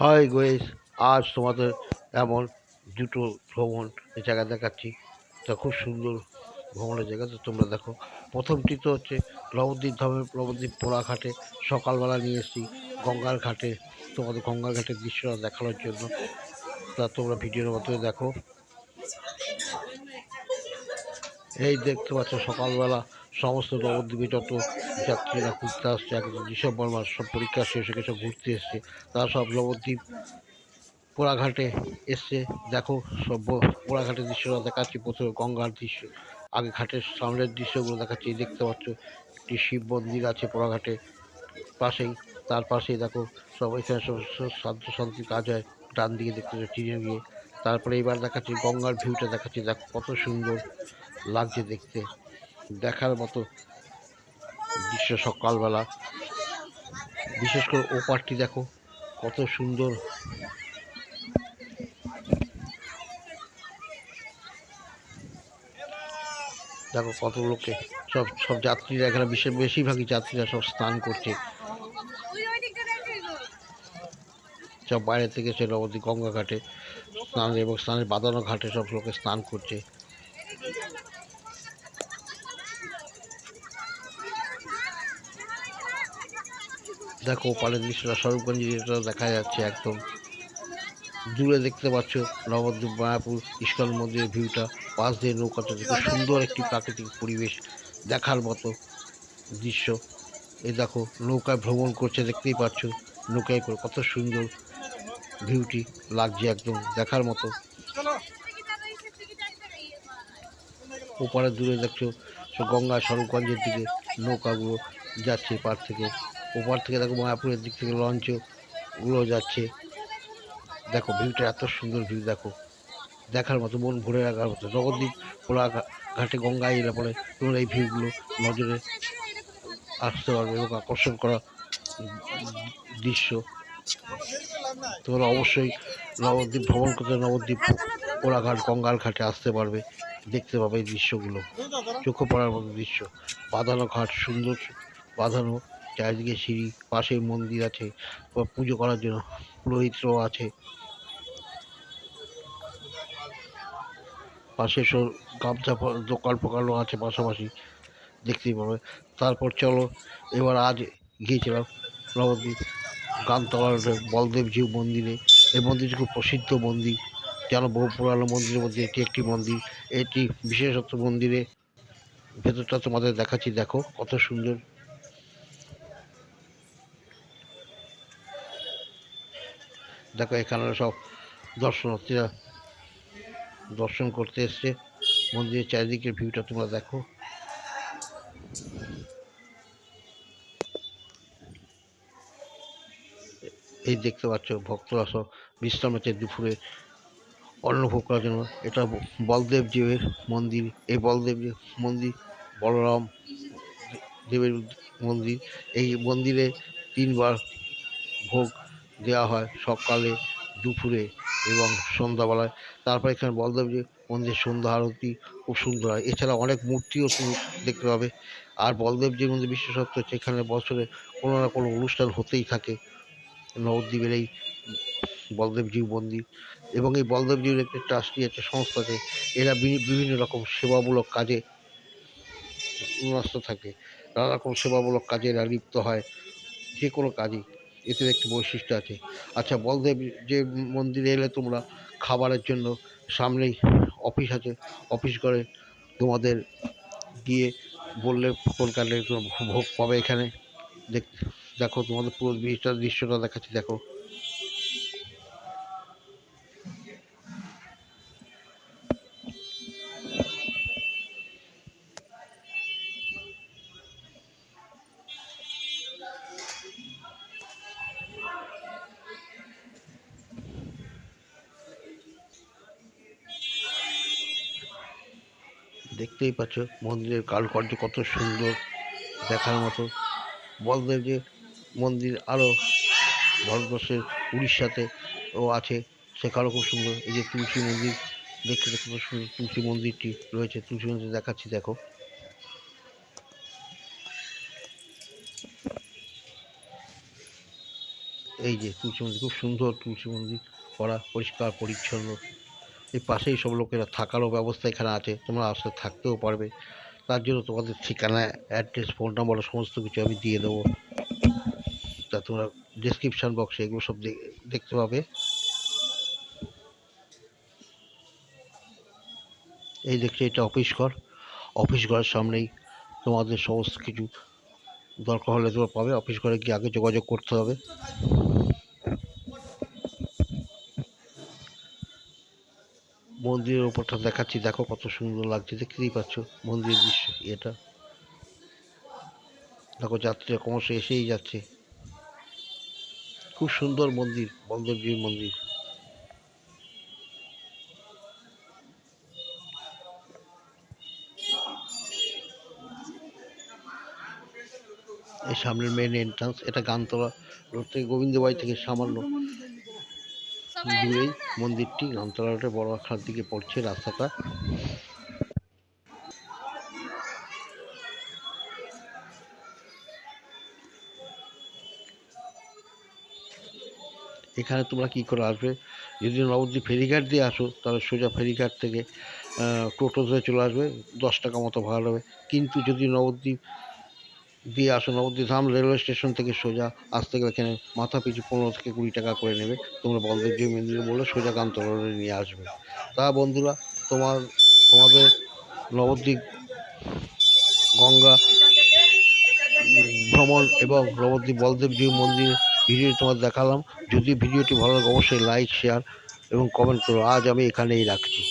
High গোয়েস, আজ তোমাদের এমন দুটো ভ্রমণ জায়গা দেখাচ্ছি। তা খুব সুন্দর ভ্রমণের জায়গা। তো তোমরা দেখো, প্রথমটি তো হচ্ছে নবদ্বীপ ধামের নবদ্বীপ পোড়াঘাটে সকালবেলা নিয়ে এসেছি গঙ্গার ঘাটে। তোমাদের গঙ্গার ঘাটের দৃশ্যটা দেখানোর জন্য। তা তোমরা ভিডিওর মাধ্যমে দেখো। এই দেখতে পাচ্ছ সকালবেলা সমস্ত নবদ্বীপে যত যাত্রীরা ঘুরতে আসছে একদম ডিসেম্বর মাস সব পরীক্ষা শেষ হয়ে গেছে ঘুরতে এসছে। তারা সব নবদ্বীপ পোড়াঘাটে এসছে। দেখো, সব পোড়াঘাটের দৃশ্যটা দেখাচ্ছি। প্রথমে গঙ্গার দৃশ্য, আগে ঘাটের সামনের দৃশ্যগুলো দেখাচ্ছি। দেখতে পাচ্ছ, একটি শিব মন্দির আছে পোড়াঘাটে পাশেই। তার পাশেই দেখো, সব এখানে সব শান্ত শান্তি কাজ হয়। ডান দিকে দেখতে চিড়ে গিয়ে তারপরে এবার দেখাচ্ছি, গঙ্গার ভিউটা দেখাচ্ছি। দেখো, কত সুন্দর লাগছে দেখতে। দেখার মতো দৃশ্য সকালবেলা। বিশেষ করে ও পারটি দেখো, কত সুন্দর। দেখো কত লোকে সব সব যাত্রীরা এখানে বিশেষ বেশিরভাগই যাত্রীরা সব স্নান করছে। সব বাইরে থেকে সে নবদ্বীপ গঙ্গা ঘাটে স্নান এবং স্নানের বাঁধানো ঘাটে সব লোকে স্নান করছে। দেখো ওপারের দৃশ্যটা, স্বরূপগঞ্জ যেটা দেখা যাচ্ছে একদম। দূরে দেখতে পাচ্ছ নবদ্বীপ, মায়াপুর, ইস্কন মন্দিরের ভিউটা। পাশ দিয়ে নৌকা চলছে খুব সুন্দর একটি প্রাকৃতিক পরিবেশ দেখার মতো দৃশ্য। এই দেখো, নৌকায় ভ্রমণ করছে, দেখতেই পাচ্ছ নৌকায় করে কত সুন্দর ভিউটি লাগছে একদম দেখার মতো। ওপারে দূরে দেখছ গঙ্গা স্বরূপগঞ্জের দিকে নৌকাগুলো যাচ্ছে পার থেকে। ওপার থেকে দেখো মায়াপুরের দিক থেকে লঞ্চও গুলো যাচ্ছে। দেখো ভিউটা এত সুন্দর ভিউ দেখো। দেখার মতো, মন ভরে রাখার মতো। পোড়া ঘা- ঘাটে গঙ্গায় এলে পরে তোমরা এই ভিউগুলো নজরে আসতে পারবে এবং আকর্ষণ করা দৃশ্য। তোমরা অবশ্যই নবদ্বীপ ভ্রমণ করতে নবদ্বীপ, কোলাঘাট, গঙ্গার ঘাটে আসতে পারবে। দেখতে পাবে এই দৃশ্যগুলো। চোখে পড়ার মতো দৃশ্য। বাঁধানো ঘাট সুন্দর, বাঁধানো চারিদিকে সিঁড়ি, পাশে মন্দির আছে পুজো করার জন্য পুরোহিতরাও আছে। পাশে সব গামছা দোকান ফোকানও আছে পাশাপাশি, দেখতেই পাবে। তারপর চলো, এবার আজ গিয়েছিলাম নবদ্বীপ গানতলার বলদেবজিউ মন্দিরে। এই মন্দিরটি খুব প্রসিদ্ধ মন্দির, যেন বহু পুরানো মন্দিরের মধ্যে এটি একটি মন্দির। এটি বিশেষত্ব মন্দিরে, ভেতরটা তোমাদের দেখাচ্ছি, দেখো কত সুন্দর। দেখো এখানে সব দর্শনার্থীরা দর্শন করতে এসছে। মন্দিরের চারিদিকের ভিউটা তোমরা দেখো। এই দেখতে পাচ্ছ ভক্তরা সব বিশ্রাম নিচ্ছে দুপুরে অন্নভোগ করার জন্য। এটা ব- বলদেব জীবের মন্দির। এই বলদেব মন্দির, বলরাম দেবের মন্দির। এই মন্দিরে তিনবার ভোগ দেওয়া হয় সকালে, দুপুরে এবং সন্ধ্যাবেলায়। তারপর এখানে বলদেবজি মন্দির সন্ধ্যা আরতি খুব সুন্দর হয়। এছাড়া অনেক মূর্তিও দেখতে পাবে। আর বলদেবজির মন্দির বিশেষত্ব হচ্ছে এখানে বছরে কোনো না কোনো অনুষ্ঠান হতেই থাকে। নবদ্বীপের এই বলদেবজিউ মন্দির। এবং এই বলদেবজিউর একটি ট্রাস্টি আছে সংস্থা আছে। এরা বিভিন্ন রকম সেবামূলক কাজে ব্যস্ত থাকে। নানা রকম সেবামূলক কাজে এরা লিপ্ত হয়। যে কোনো কাজই। এতে একটি বৈশিষ্ট্য আছে। আচ্ছা বলদেব যে মন্দিরে এলে তোমরা খাবারের জন্য সামনেই অফিস আছে। অফিস করে তোমাদের গিয়ে বললে তোমরা ভোগ পাবে এখানে। দেখ, দেখো তোমাদের পুরো দৃশ্যটা দেখাচ্ছি, দেখো। দেখতেই পাচ্ছ, মন্দিরের কারুকার্য কত সুন্দর দেখার মতো। বলদেব যে মন্দির আরও ভারতবর্ষের উড়িষ্যাতে ও আছে, সেখানেও খুব সুন্দর। এই যে তুলসী মন্দির, দেখতে কত সুন্দর তুলসী মন্দিরটি রয়েছে। তুলসী মন্দির দেখাচ্ছি, দেখো। এই যে তুলসী মন্দির, খুব সুন্দর তুলসী মন্দির করা, পরিষ্কার, পরিচ্ছন্ন। এই পাশেই সব লোকেরা থাকারও ব্যবস্থা এখানে আছে, তোমরা আসলে থাকতেও পারবে। তার জন্য তোমাদের ঠিকানা অ্যাড্রেস ফোন নাম্বার সমস্ত কিছু আমি দিয়ে দেবো। তা তোমরা ডিসক্রিপশান বক্সে এগুলো সব দেখতে পাবে। এই দেখছি, এটা অফিস ঘর। অফিস ঘরের সামনেই তোমাদের সমস্ত কিছু দরকার হলে তোমরা পাবে। অফিস ঘরে গিয়ে আগে যোগাযোগ করতে হবে। মন্দিরের ওপরটা দেখাচ্ছি। দেখো কত সুন্দর লাগছে। দেখতেই পাচ্ছ মন্দিরের দৃশ্য এটা। দেখো যাত্রীরা ক্রমশ এসেই যাচ্ছে। খুব সুন্দর মন্দির বলদেবজির মন্দির। এই সামনের মেন এন্ট্রান্স এটা গানতলা রোড থেকে গোবিন্দবাড়ি থেকে সামান্য দূরেই মন্দিরটি গামতলা রোডে বড় আখার দিকে পড়ছে রাস্তাটা। এখানে তোমরা কি করে আসবে? যদি নবদ্বীপ ফেরিঘাট দিয়ে আসো তাহলে সোজা ফেরিঘাট থেকে আহ, টোটো ধরে চলে আসবে। দশ টাকা মতো ভাড়া নেবে। কিন্তু যদি নবদ্বীপ দিয়ে আসো নবদ্বীপ ধাম রেলওয়ে স্টেশন থেকে সোজা আসতে গেলে এখানে মাথা পিছু পনেরো থেকে কুড়ি টাকা করে নেবে। তোমরা বলদেব জিউ মন্দিরে বলে সোজা কান্তলা রোডে নিয়ে আসবে। তা বন্ধুরা, তোমার, তোমাদের নবদ্বীপ, গঙ্গা, ভ্রমণ এবং নবদ্বীপ বলদেব জিউ মন্দির ভিডিও তোমার দেখালাম। যদি ভিডিওটি ভালো লাগে, অবশ্যই লাইক শেয়ার এবং কমেন্ট করো। আজ আমি এখানেই রাখছি।